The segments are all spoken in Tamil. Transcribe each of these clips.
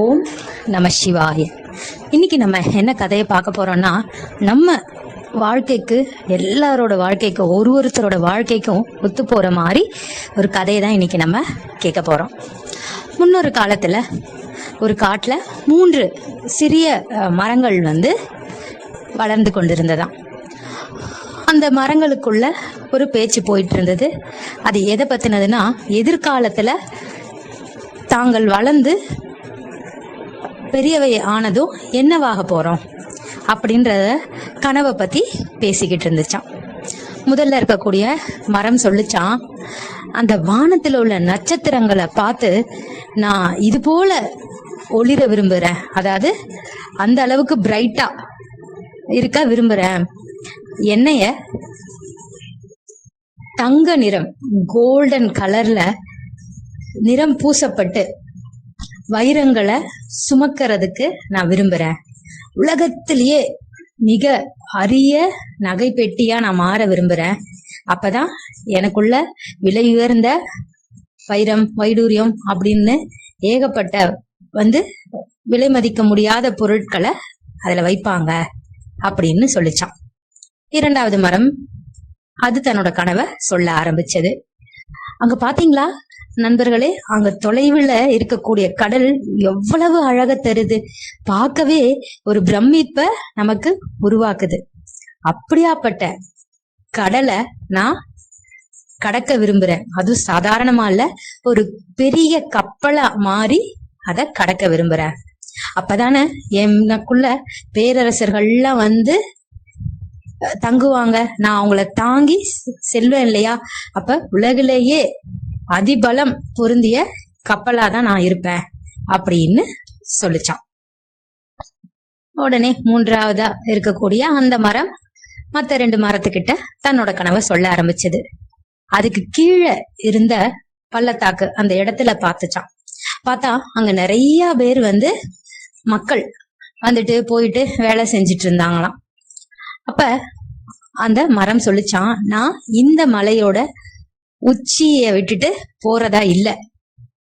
ஓம் நம சிவாய. இன்னைக்கு நம்ம என்ன கதையை பார்க்க போறோம்னா நம்ம வாழ்க்கைக்கு எல்லாரோட வாழ்க்கைக்கும் ஒரு ஒருத்தரோட வாழ்க்கைக்கும் ஒத்து போற மாதிரி ஒரு கதையை தான் இன்னைக்கு நம்ம கேட்க போறோம். முன்னொரு காலத்துல ஒரு காட்டில் மூன்று சிறிய மரங்கள் வந்து வளர்ந்து கொண்டிருந்ததாம். அந்த மரங்களுக்குள்ள ஒரு பேச்சு போயிட்டு இருந்தது அது எதை பத்தினதுன்னா எதிர்காலத்துல தாங்கள் வளர்ந்து பெரியவை ஆனதும் என்னவாக போறோம்? அப்படின்றத கனவை பத்தி பேசிக்கிட்டு இருந்துச்சான் முதல்ல இருக்கக்கூடிய மரம் சொல்லுச்சான் அந்த வானத்தில் உள்ள நட்சத்திரங்களை பார்த்து நான் இது போல ஒளிர விரும்புறேன். அதாவது அந்த அளவுக்கு பிரைட்டா இருக்க விரும்புறேன். என்னைய தங்க நிறம் கோல்டன் கலர்ல நிறம் பூசப்பட்டு வைரங்களை சுமக்கிறதுக்கு நான் விரும்புறேன். உலகத்திலேயே மிக அரிய நகை பெட்டியா நான் மாற விரும்புறேன். அப்பதான் எனக்குள்ள விலை உயர்ந்த வைரம் வைடூரியம் அப்படின்னு ஏகப்பட்ட வந்து விலை மதிக்க முடியாத பொருட்களை அதுல வைப்பாங்க அப்படின்னு சொல்லிச்சான். இரண்டாவது மரம் அது தன்னோட கனவை சொல்ல ஆரம்பிச்சது. அங்க பாத்தீங்களா? நண்பர்களே அங்க தொலைவுல இருக்கக்கூடிய கடல் எவ்வளவு அழக தருது. பார்க்கவே ஒரு பிரமிப்ப நமக்கு உருவாக்குது. அப்படியாப்பட்ட கடலை நான் கடக்க விரும்புறேன். அதுவும் சாதாரணமா இல்ல ஒரு பெரிய கப்பலா மாறி அதை கடக்க விரும்புறேன். அப்பதானே எனக்குள்ள பேரரசர்கள்லாம் வந்து தங்குவாங்க. நான் அவங்கள தாங்கி செ- செல்வேன் இல்லையா? அப்ப உலகிலேயே அதிபலம் பொருந்திய கப்பலா தான் நான் இருப்பேன் அப்படின்னு சொல்லிச்சான். உடனே மூன்றாவதா இருக்கக்கூடிய அந்த மரம் மத்த ரெண்டு மரத்துக்கிட்ட தன்னோட கனவை சொல்ல ஆரம்பிச்சது. அதுக்கு கீழே இருந்த பள்ளத்தாக்கு அந்த இடத்துல பார்த்துச்சான். பார்த்தா அங்க நிறைய பேர் வந்து மக்கள் வந்துட்டு போயிட்டு வேலை செஞ்சுட்டு இருந்தாங்களாம். அப்ப அந்த மரம் சொல்லிச்சான் நான் இந்த மலையோட உச்சிய விட்டுட்டு போறதா இல்லை.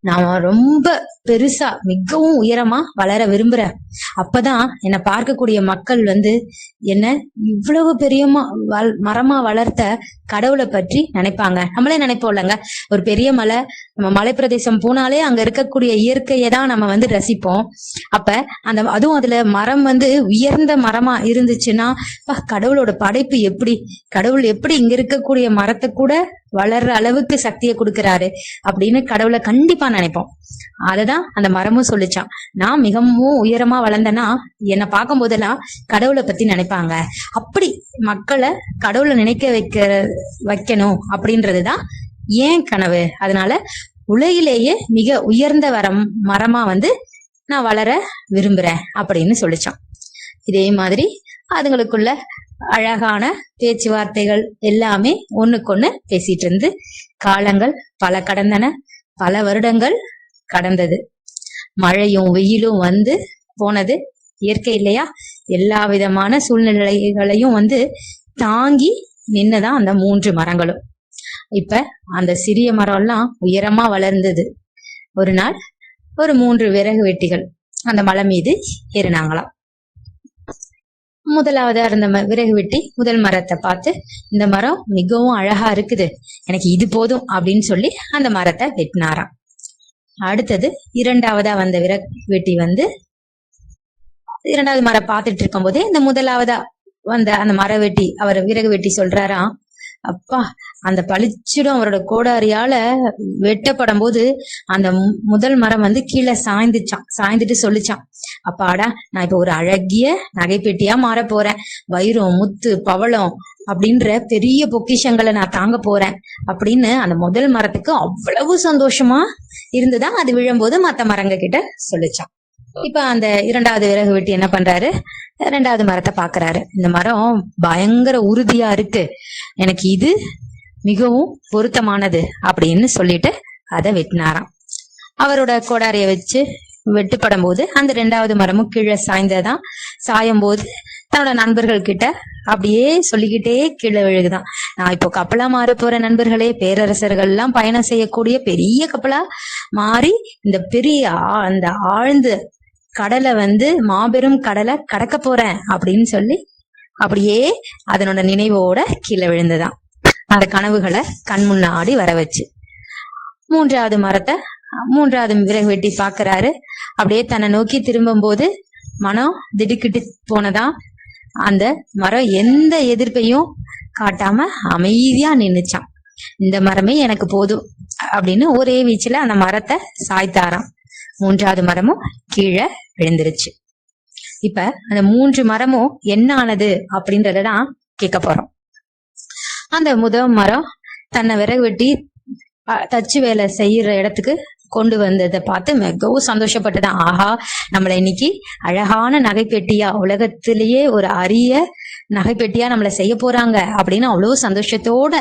நான் ரொம்ப பெருசா மிகவும் உயரமா வளர விரும்புறேன் அப்பதான் என்னை பார்க்கக்கூடிய மக்கள் வந்து என்ன இவ்வளவு பெரியமா வள்- மரமா வளர்த்த கடவுளை பற்றி நினைப்பாங்க? நம்மளே நினைப்போம் இல்லைங்க ஒரு பெரிய மலை நம்ம மலைப்பிரதேசம் போனாலே அங்க இருக்கக்கூடிய இயற்கையை தான் நம்ம வந்து ரசிப்போம். அப்ப அந்த அதுவும் அதுல மரம் வந்து உயர்ந்த மரமா இருந்துச்சுன்னா அப்பா, கடவுளோட படைப்பு எப்படி? கடவுள் எப்படி இங்க இருக்கக்கூடிய மரத்தை கூட வளர்ற அளவுக்கு சக்தியை கொடுக்கறாரு? அப்படின்னு கடவுளை கண்டிப்பா நினைப்போம். அததான் அந்த மரமும் சொல்லிச்சான். நான் மிகவும் உயரமா வளர்ந்தேன்னா என்னை பார்க்கும் போதெல்லாம் கடவுளை பத்தி நினைப்பாங்க. அப்படி மக்களை கடவுளை நினைக்க வைக்க வைக்கணும் அப்படின்றதுதான் ஏன் கனவு? அதனால உலகிலேயே மிக உயர்ந்த வரம் மரமா வந்து நான் வளர விரும்புறேன் அப்படின்னு சொல்லிச்சான். இதே மாதிரி அதுங்களுக்குள்ள அழகான பேச்சுவார்த்தைகள் எல்லாமே ஒண்ணுக்கொண்ணு பேசிட்டு இருந்து காலங்கள் பல கடந்தன. பல வருடங்கள் கடந்தது. மழையும் வெயிலும் வந்து போனது. இயற்கை இல்லையா? எல்லா விதமான சூழ்நிலைகளையும் வந்து தாங்கி நின்னதான் அந்த மூன்று மரங்களும். இப்ப அந்த சிறிய மரம் எல்லாம் உயரமா வளர்ந்தது. ஒரு நாள் ஒரு மூன்று விறகு வெட்டிகள் அந்த மலை மீது ஏறினாங்களாம். முதலாவது இருந்த ம- விறகு வெட்டி முதல் மரத்தை பார்த்து இந்த மரம் மிகவும் அழகா இருக்குது. எனக்கு இது போதும் அப்படின்னு சொல்லி அந்த மரத்தை வெட்டினாராம். அடுத்தது இரண்டாவதா வந்த விறகு வெட்டி வந்து இரண்டாவது மரம் பார்த்துட்டு இருக்கும் போதே இந்த முதலாவதா வந்த அந்த மர வெட்டி அவர் விறகு வெட்டி சொல்றாராம். அப்பா அந்த பளிச்சிடும் அவரோட கோடாரியால வெட்டப்படும் போது அந்த முதல் மரம் வந்து கீழே சாய்ந்துச்சான் சாய்ந்துட்டு சொல்லிச்சான் அப்பாடா நான் இப்ப ஒரு அழகிய நகைப்பெட்டியா மாற போறேன். வைரம் முத்து பவளம் அப்படின்ற பெரிய பொக்கிஷங்களை நான் தாங்க போறேன் அப்படின்னு அந்த முதல் மரத்துக்கு அவ்வளவு சந்தோஷமா இருந்துதான் அது விழும்போது மத்த மரங்க கிட்ட சொல்லிச்சான் இப்ப அந்த இரண்டாவது விறகு வெட்டி என்ன பண்றாரு? இரண்டாவது மரத்தை பாக்குறாரு. இந்த மரம் பயங்கர உறுதியா இருக்கு. எனக்கு இது மிகவும் பொருத்தமானது அப்படின்னு சொல்லிட்டு அதை வெட்டினாராம். அவரோட கோடாரிய வச்சு வெட்டுப்படும் போது அந்த ரெண்டாவது மரமும் கீழே சாய்ந்ததான் சாயும் போது தன்னோட நண்பர்கள் கிட்ட அப்படியே சொல்லிக்கிட்டே கீழே விழுகுதான். நான் இப்போ கப்பலா மாற போற நண்பர்களே பேரரசர்கள் எல்லாம் பயணம் செய்யக்கூடிய பெரிய கப்பலா மாறி இந்த பெரிய ஆ- அந்த ஆழ்ந்து கடலை வந்து மாபெரும் கடலை கடக்க போறேன் அப்படின்னு சொல்லி அப்படியே அதனோட நினைவோட கீழே விழுந்துதான். அந்த கனவுகளை கண் முன்னாடி வர வச்சு. மூன்றாவது மரத்தை மூன்றாவது விறகு வெட்டி பாக்குறாரு அப்படியே தன்னை நோக்கி திரும்பும்போது மனம் திடுக்கிட்டு போனதா அந்த மரம் எந்த எதிர்ப்பையும் காட்டாம அமைதியா நின்னுச்சான் இந்த மரமே எனக்கு போதும் அப்படின்னு ஒரே வீச்சுல அந்த மரத்தை சாய்த்தாராம். மூன்றாவது மரமும் கீழே விழுந்துருச்சு இப்ப அந்த மூன்று மரமும் என்ன ஆனது அப்படின்றத தான் கேட்க போறோம். அந்த முதல் மரம் தன்னை விறகு வெட்டி தச்சு வேலை செய்யற இடத்துக்கு கொண்டு வந்ததை பார்த்து மிகவும் சந்தோஷப்பட்டுதான். ஆஹா நம்மளை இன்னைக்கு அழகான நகைப்பெட்டியா உலகத்திலேயே ஒரு அரிய நகைப்பெட்டியா நம்மளை செய்ய போறாங்க அப்படின்னு அவ்வளவு சந்தோஷத்தோட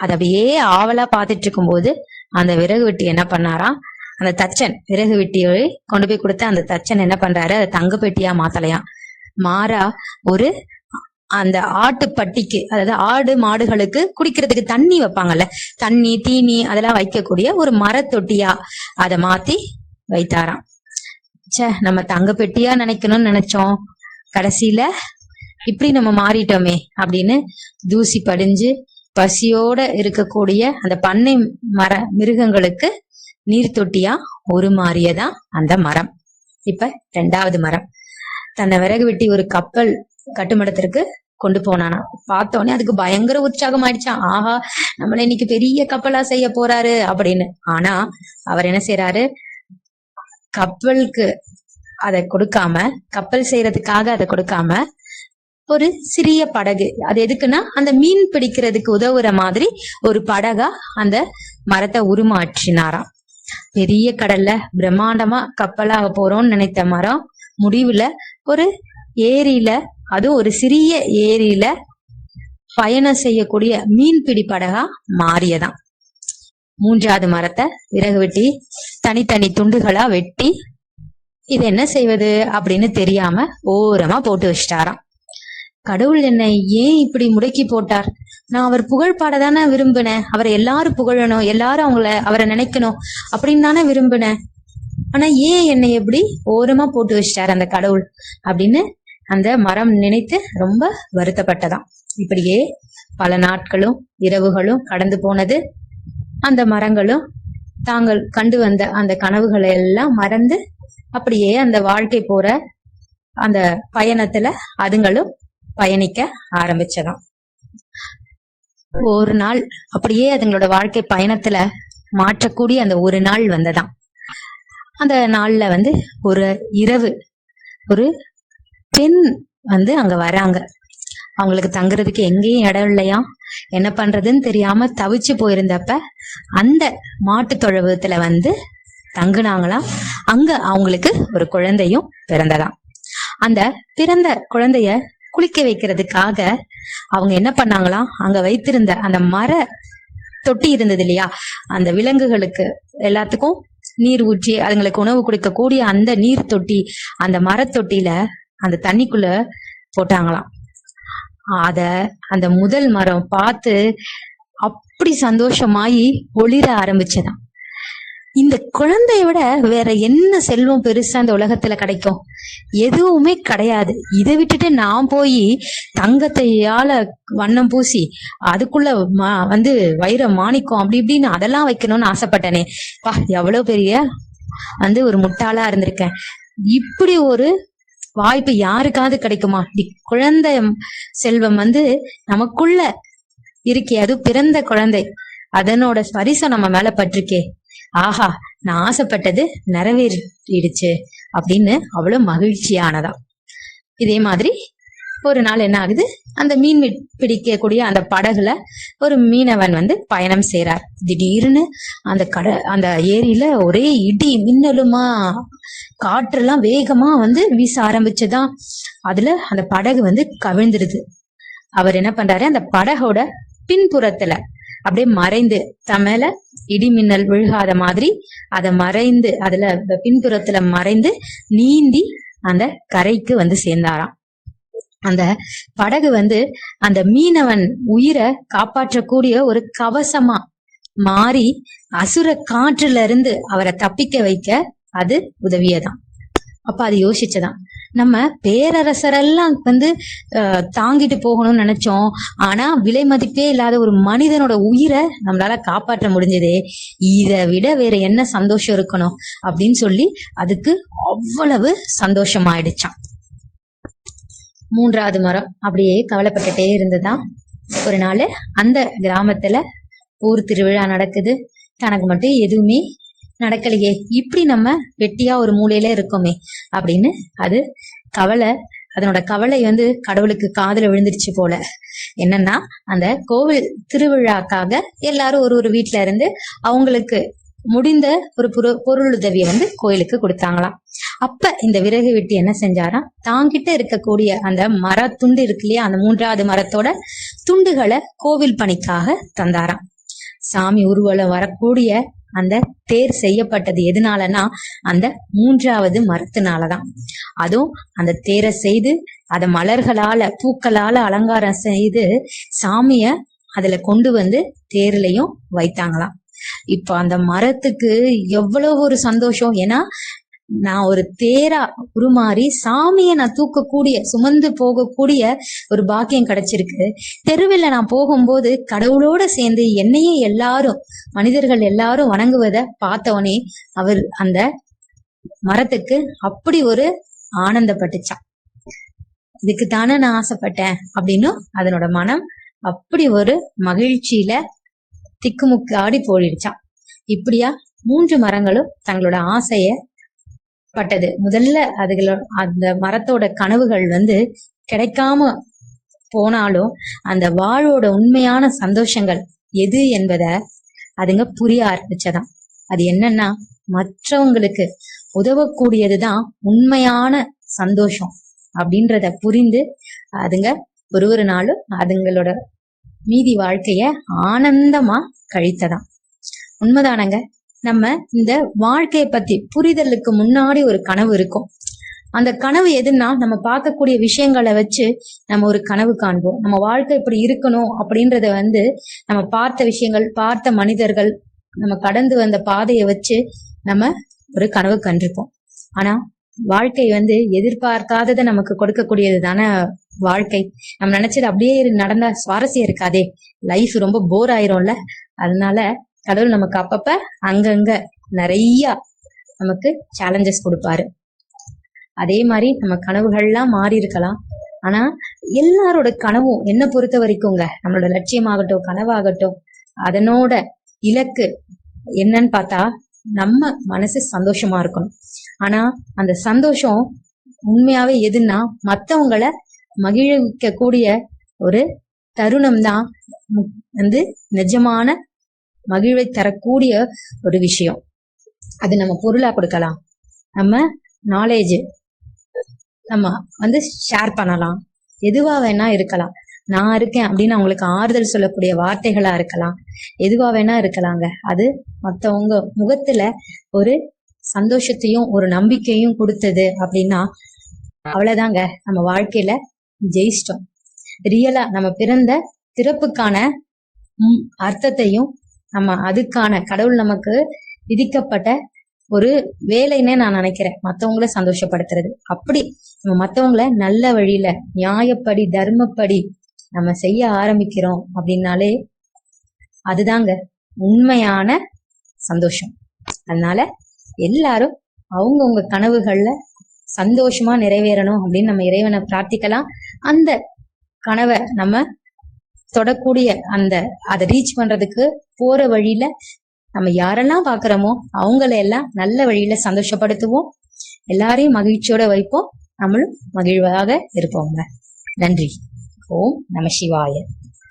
அதை அப்படியே ஆவலா பார்த்துட்டு இருக்கும்போது அந்த விறகு வெட்டி என்ன பண்ணாராம்? அந்த தச்சன் விறகு வெட்டியை கொண்டு போய் கொடுத்த அந்த தச்சன் என்ன பண்றாரு? அதை தங்க பெட்டியா மாத்தலையா? மாறா ஒரு அந்த ஆட்டு பட்டிக்கு அதாவது ஆடு மாடுகளுக்கு குடிக்கிறதுக்கு தண்ணி வைப்பாங்கல்ல தண்ணி தீனி அதெல்லாம் வைக்கக்கூடிய ஒரு மரத்தொட்டியா அதை மாத்தி வைத்தாராம். ச்சே நம்ம தங்க பெட்டியா நினைக்கணும்னு நினைச்சோம். கடைசியில இப்படி நம்ம மாறிட்டோமே அப்படின்னு தூசி படிஞ்சு பசியோட இருக்கக்கூடிய அந்த பண்ணை மர மிருகங்களுக்கு நீர் தொட்டியா? உருமாறியதான் அந்த மரம். இப்ப ரெண்டாவது மரம். தன்னை விறகு வெட்டி ஒரு கப்பல் கட்டுமடத்திற்கு கொண்டு போனானா பார்த்தோன்னே அதுக்கு பயங்கர உற்சாகம் ஆயிடுச்சான் ஆஹா நம்மள இன்னைக்கு பெரிய கப்பலா செய்ய போறாரு அப்படின்னு. ஆனா அவர் என்ன செய்யறாரு கப்பலுக்கு அதை கொடுக்காம கப்பல் செய்யறதுக்காக அதை கொடுக்காம ஒரு சிறிய படகு. அது எதுக்குன்னா அந்த மீன் பிடிக்கிறதுக்கு உதவுற மாதிரி ஒரு படகா அந்த மரத்தை உருமாற்றினாராம். பெரிய கடல்ல பிரம்மாண்டமா கப்பலாக போறோம்னு நினைத்த மரம் முடிவுல ஒரு ஏரியில அது ஒரு சிறிய ஏரியில பயணம் செய்யக்கூடிய மீன்பிடி படகா மாறியதாம். மூன்றாவது மரத்தை விறகு வெட்டி தனித்தனி துண்டுகளா வெட்டி இது என்ன செய்வது அப்படின்னு தெரியாம ஓரமா போட்டு வச்சிட்டாராம். கடவுள் என்னை ஏன் இப்படி முடக்கி போட்டார்? நான் அவர் புகழ் பாடதானே விரும்பினேன். அவரை எல்லாரும் புகழணும் எல்லாரும் அவங்கள அவரை நினைக்கணும் அப்படின்னு தானே விரும்பினேன். ஆனா ஏன் என்னை எப்படி ஓரமா போட்டு வச்சிட்டாரு அந்த கடவுள் அப்படின்னு அந்த மரம் நினைத்து ரொம்ப வருத்தப்பட்டதாம். இப்படியே பல நாட்களும் இரவுகளும் கடந்து போனது. அந்த மரங்களும் தாங்கள் கண்டு வந்த அந்த கனவுகளை எல்லாம் மறந்து அப்படியே அந்த வாழ்க்கை போற அந்த பயணத்துல அதுங்களும் பயணிக்க ஆரம்பிச்சதாம். ஒரு நாள் அப்படியே அதுங்களோட வாழ்க்கை பயணத்துல மாற்றக்கூடிய அந்த ஒரு நாள் வந்ததாம். அந்த நாள்ல வந்து ஒரு இரவு ஒரு பெண் வந்து அங்க வராங்க. அவங்களுக்கு தங்குறதுக்கு எங்கேயும் இடம் இல்லையா? என்ன பண்றதுன்னு தெரியாம தவிச்சு போயிருந்தப்ப அந்த மாட்டு தொழுவத்துல வந்து தங்குனாங்களாம். அங்க அவங்களுக்கு ஒரு குழந்தையும் பிறந்ததாம். அந்த பிறந்த குழந்தைய குளிக்க வைக்கிறதுக்காக அவங்க என்ன பண்ணாங்களாம் அங்க வைத்திருந்த அந்த மர தொட்டி இருந்தது இல்லையா? அந்த விலங்குகளுக்கு எல்லாத்துக்கும் நீர் ஊற்றி அதுங்களுக்கு உணவு கொடுக்கக்கூடிய அந்த நீர் தொட்டி அந்த மரத்தொட்டியில அந்த தண்ணிக்குள்ள போட்டாங்களாம். அத அந்த முதல் மரம் பார்த்து அப்படி சந்தோஷமாயி ஒளிர ஆரம்பிச்சதாம். இந்த குழந்தைய விட வேற என்ன செல்வம் பெருசா இந்த உலகத்துல கிடைக்கும்? எதுவுமே கிடையாது. இதை விட்டுட்டு நான் போய் தங்கத்தையால வண்ணம் பூசி அதுக்குள்ள வந்து வைர மாணிக்கம் அப்படி இப்படின்னு அதெல்லாம் வைக்கணும்னு ஆசைப்பட்டேனே. பா எவ்வளவு பெரிய வந்து ஒரு முட்டாளா இருந்திருக்கேன். இப்படி ஒரு வாய்ப்பு யாருக்காவது கிடைக்குமா? குழந்தை செல்வம் வந்து நமக்குள்ள இருக்கே அது பிறந்த குழந்தை. அதனோட பரிசம் நம்ம மேல பட்டிருக்கே. ஆஹா நான் ஆசைப்பட்டது நிறைவேறிடுச்சு அப்படின்னு அவ்வளவு மகிழ்ச்சியானதா. இதே மாதிரி ஒரு நாள் என்ன ஆகுது? அந்த மீன் பிடிக்கக்கூடிய அந்த படகுல ஒரு மீனவன் வந்து பயணம் செய்யறார் திடீர்னு அந்த கட அந்த ஏரியில ஒரே இடி மின்னலுமா காற்றெல்லாம் வேகமா வந்து வீச ஆரம்பிச்சுதான் அதுல அந்த படகு வந்து கவிழ்ந்துருது. அவர் என்ன பண்றாரு? அந்த படகோட பின்புறத்துல அப்படியே மறைந்து தன் இடிமின்னல் இடி மின்னல் விழுகாத மாதிரி அதை மறைந்து அதுல பின்புறத்துல மறைந்து நீந்தி அந்த கரைக்கு வந்து சேர்ந்தாராம். அந்த படகு வந்து அந்த மீனவன் உயிரை காப்பாற்றக்கூடிய ஒரு கவசமா மாறி அசுர காற்றுல இருந்து அவரை தப்பிக்க வைக்க அது உதவியதான் அப்ப அது யோசிச்சதான் நம்ம பேரரசரெல்லாம் வந்து அஹ், தாங்கிட்டு போகணும்னு நினைச்சோம். ஆனா விலை மதிப்பே இல்லாத ஒரு மனிதனோட உயிரை நம்மளால காப்பாற்ற முடிஞ்சதே. இதை விட வேற என்ன சந்தோஷம் இருக்கணும்? அப்படின்னு சொல்லி அதுக்கு அவ்வளவு சந்தோஷமாயிடுச்சான் மூன்றாவது மரம். அப்படியே கவலைப்பட்டுட்டே இருந்ததுதான். ஒரு நாள் அந்த கிராமத்துல ஊர் திருவிழா நடக்குது. தனக்கு மட்டும் எதுவுமே நடக்கலையே. இப்படி நம்ம வெட்டியா ஒரு மூலையில இருக்கோமே அப்படின்னு அது கவலை அதனோட கவலை வந்து கடவுளுக்கு காதுல விழுந்துருச்சு போல. என்னன்னா அந்த கோவில் திருவிழாக்காக எல்லாரும் ஒரு ஒரு வீட்டுல இருந்து அவங்களுக்கு முடிந்த ஒரு பொரு பொருளுதவியை வந்து கோயிலுக்கு கொடுத்தாங்களாம். அப்ப இந்த விறகு வெட்டி என்ன செஞ்சாராம்? தாங்கிட்ட இருக்கக்கூடிய அந்த மர துண்டு இருக்கு இல்லையா அந்த மூன்றாவது மரத்தோட துண்டுகளை கோவில் பணிக்காக தந்தாராம். சாமி ஊர்வலம் வரக்கூடிய அந்த தேர் செய்யப்பட்டது எதனாலனா அந்த மூன்றாவது மரத்தினாலதான். அதுவும் அந்த தேரை செய்து அதை மலர்களால பூக்களால அலங்காரம் செய்து சாமிய அதுல கொண்டு வந்து தேர்லயும் வைத்தாங்களாம். இப்ப அந்த மரத்துக்கு எவ்வளவு ஒரு சந்தோஷம். ஏன்னா நான் ஒரு தேரா உருமாறி சாமியை நான் தூக்கக்கூடிய சுமந்து போகக்கூடிய ஒரு பாக்கியம் கிடைச்சிருக்கு. தெருவில் நான் போகும்போது கடவுளோட சேர்ந்து என்னையே எல்லாரும் மனிதர்கள் எல்லாரும் வணங்குவதை பார்த்தவனே அவர் அந்த மரத்துக்கு அப்படி ஒரு ஆனந்தப்பட்டுச்சான். இதுக்கு தானே நான் ஆசைப்பட்டேன் அப்படின்னு அதனோட மனம் அப்படி ஒரு மகிழ்ச்சியில திக்குமுக்கு ஆடி போயிடுச்சான். இப்படியா மூன்று மரங்களும் தங்களோட ஆசைய பட்டது. முதல்ல அதுகளோட அந்த மரத்தோட கனவுகள் வந்து கிடைக்காம போனாலும் அந்த வாழோட உண்மையான சந்தோஷங்கள் எது என்பத அதுங்க புரிய ஆரம்பிச்சதாம். அது என்னன்னா மற்றவங்களுக்கு உதவக்கூடியதுதான் உண்மையான சந்தோஷம் அப்படின்றத புரிந்து அதுங்க ஒரு ஒரு நாளும் அதுங்களோட மீதி வாழ்க்கைய ஆனந்தமா கழித்ததாம். உண்மைதானங்க? நம்ம இந்த வாழ்க்கையை பத்தி புரிதலுக்கு முன்னாடி ஒரு கனவு இருக்கும். அந்த கனவு எதுன்னா நம்ம பார்க்கக்கூடிய விஷயங்களை வச்சு நம்ம ஒரு கனவு காண்போம். நம்ம வாழ்க்கை இப்படி இருக்கணும் அப்படின்றத வந்து நம்ம பார்த்த விஷயங்கள் பார்த்த மனிதர்கள் நம்ம கடந்து வந்த பாதையை வச்சு நம்ம ஒரு கனவு கண்டிருப்போம். ஆனா வாழ்க்கை வந்து எதிர்பார்க்காததை நமக்கு கொடுக்கக்கூடியது தானே வாழ்க்கை. நம்ம நினைச்சது அப்படியே நடந்தா சுவாரஸ்யம் இருக்காதே. லைஃப் ரொம்ப போர் ஆயிரும்ல. அதனால கடவுள் நமக்கு அப்பப்ப அங்கங்க நிறைய நமக்கு சேலஞ்சஸ் கொடுப்பாரு. அதே மாதிரி நம்ம கனவுகள்லாம் மாறி இருக்கலாம். ஆனா எல்லாரோட கனவும் என்ன பொறுத்த வரைக்கும்ங்க நம்மளோட லட்சியமாகட்டும் கனவாகட்டும் அதனோட இலக்கு என்னன்னு பார்த்தா நம்ம மனசு சந்தோஷமா இருக்கணும். ஆனா அந்த சந்தோஷம் உண்மையாவே எதுன்னா மத்தவங்களை மகிழ்விக்க கூடிய ஒரு தருணம் தான் வந்து நிஜமான மகிழ்வை தரக்கூடிய ஒரு விஷயம். அது நம்ம பொருளா கொடுக்கலாம். நம்ம நாலேஜ் நம்ம வந்து ஷேர் பண்ணலாம். எதுவா வேணா இருக்கலாம். நான் இருக்கேன் அப்படின்னு அவங்களுக்கு ஆறுதல் சொல்லக்கூடிய வார்த்தைகளா இருக்கலாம். எதுவா வேணா இருக்கலாங்க. அது மத்தவங்க முகத்துல ஒரு சந்தோஷத்தையும் ஒரு நம்பிக்கையும் கொடுத்தது அப்படின்னா அவ்வளவுதாங்க. நம்ம வாழ்க்கையில ஜெயிச்சிட்டோம். ரியலா நம்ம பிறந்த பிறப்புக்கான அர்த்தத்தையும் நம்ம அதுக்கான கடவுள் நமக்கு விதிக்கப்பட்ட ஒரு வேலைன்னே நான் நினைக்கிறேன். மத்தவங்களை சந்தோஷப்படுத்துறது. அப்படி நம்ம மத்தவங்களை நல்ல வழியில நியாயப்படி தர்மப்படி நம்ம செய்ய ஆரம்பிக்கிறோம் அப்படின்னாலே அதுதாங்க உண்மையான சந்தோஷம். அதனால எல்லாரும் அவங்கவுங்க கனவுகள்ல சந்தோஷமா நிறைவேறணும் அப்படின்னு நம்ம இறைவனை பிரார்த்திக்கலாம். அந்த கனவை நம்ம தொடக்கூடிய அந்த அதை ரீச் பண்றதுக்கு போற வழியில நம்ம யாரெல்லாம் பாக்குறோமோ அவங்கள எல்லாம் நல்ல வழியில சந்தோஷப்படுத்துவோம். எல்லாரையும் மகிழ்ச்சியோட வைப்போம். நம்மளும் மகிழ்வாக இருப்போங்க. நன்றி. ஓம் நம சிவாய.